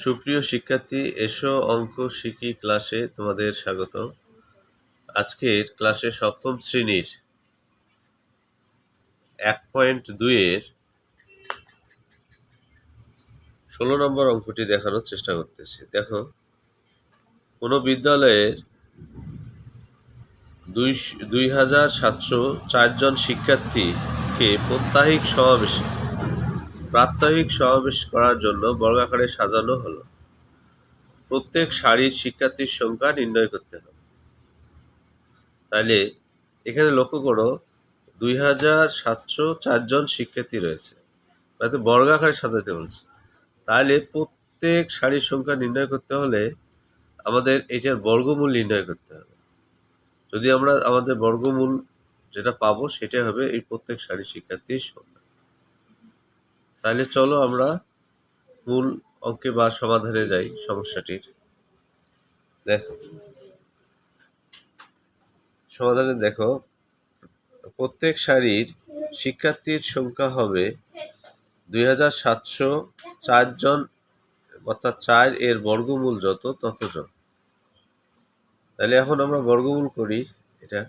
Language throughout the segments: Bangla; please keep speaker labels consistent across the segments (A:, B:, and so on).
A: সুপ্রিয় শিক্ষার্থী, এসো অঙ্ক শিখি ক্লাসে তোমাদের স্বাগত। আজকের ক্লাসে সপ্তম শ্রেণির এক পয়েন্ট দুইয়ের ষোলো নম্বর অঙ্কটি দেখানোর চেষ্টা করতেছি। দেখো, কোনো বিদ্যালয়ের দুই দুই হাজার সাতশো চারজন শিক্ষার্থীকে প্রত্যাহিক সমাবেশে প্রাত্যহিক সমাবেশ করার জন্য বর্গাকারে সাজানো হলো। প্রত্যেক সারির শিক্ষার্থীর সংখ্যা নির্ণয় করতে হবে। তাহলে এখানে লক্ষ্য করো, দুই হাজার সাতশো চারজন শিক্ষার্থী রয়েছে। তাতে বর্গাকারে সাজাতে বলছে। তাহলে প্রত্যেক সারির সংখ্যা নির্ণয় করতে হলে আমাদের এটার বর্গমূল নির্ণয় করতে হবে। যদি আমরা আমাদের বর্গমূল যেটা পাবো সেটা হবে এই প্রত্যেক সারির শিক্ষার্থীর সংখ্যা। তাহলে চলো আমরা মূল অঙ্কে বা সমাধানে যাই সমস্যাটির। দেখো। সমাধানে দেখো, প্রত্যেক সারির শিক্ষার্থীর সংখ্যা হবে দুই হাজার সাতশো চারজন অর্থাৎ চার এর বর্গমূল যত, ততজন। তাহলে এখন আমরা বর্গমূল করি এটা।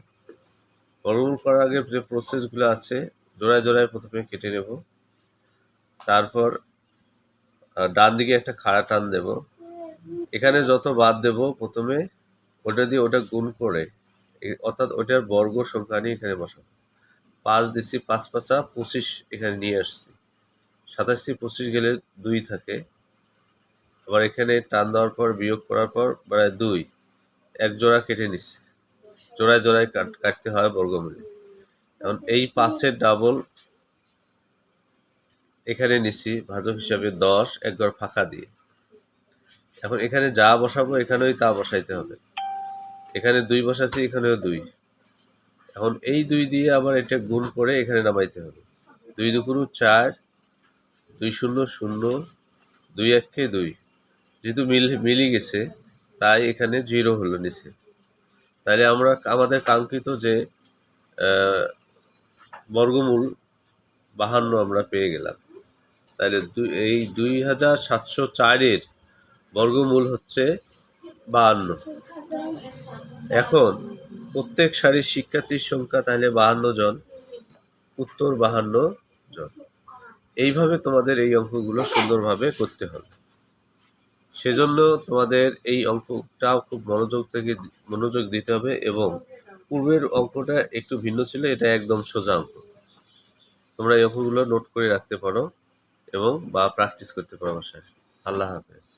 A: বর্গমূল করার আগে যে প্রসেসগুলো আছে, জোড়ায় জোড়ায় প্রথমে কেটে নেব। তারপর ডান দিকে একটা খাড়া টান দেব। এখানে যত বাদ দেব, প্রথমে ওটা দিয়ে ওটা গুণ করে অর্থাৎ ওটার বর্গ সংখ্যা নিয়ে এখানে বসাবো। পাঁচ দিচ্ছি পাঁচ পাঁচা, পঁচিশ এখানে নিয়ে আসছি। সাতাশি পঁচিশ গেলে দুই থাকে। আবার এখানে টান দেওয়ার পর, বিয়োগ করার পর মানে দুই। এক জোড়া কেটে নিচ্ছি জোড়ায় জোড়ায় কাট- কাটতে হয় বর্গমূলে। এখন এই পাঁচের ডাবল এখানে নিছি ভাজক হিসাবে দশ এক ঘর ফাঁকা দিয়ে। এখন এখানে যা বসাবো এখানেই তা বসাইতে হবে। এখানে দুই বসাচ্ছি, এখানেও দুই। এখন এই দুই দিয়ে আবার এটা গুণ করে এখানে নামাইতে হবে। দুই দুপুরু চার, দুই শূন্য শূন্য, দুই এককে দুই। যেহেতু মিল মিলি গেছে, তাই এখানে জিরো হলো নিচে। তাহলে আমরা আমাদের কাঙ্ক্ষিত যে বর্গমূল বাহান্ন আমরা পেয়ে গেলাম। তাহলে এই দুই হাজার সাতশো চারের বর্গমূল হচ্ছে বাহান্ন। এখন প্রত্যেক সারির শিক্ষার্থীর সংখ্যা তাহলে বাহান্ন জন, উত্তর বাহান্ন জন। এইভাবে তোমাদের এই অঙ্কগুলো সুন্দরভাবে করতে হবে। সেজন্য তোমাদের এই অঙ্কটাও খুব মনোযোগ থেকে, মনোযোগ দিতে হবে এবং পূর্বের অঙ্কটা একটু ভিন্ন ছিল, এটা একদম সোজা অঙ্ক। তোমরা এই অঙ্কগুলো নোট করে রাখতে পারো। এবং বা প্র্যাকটিস করতে পারো বাসায় আল্লাহ হাফেজ।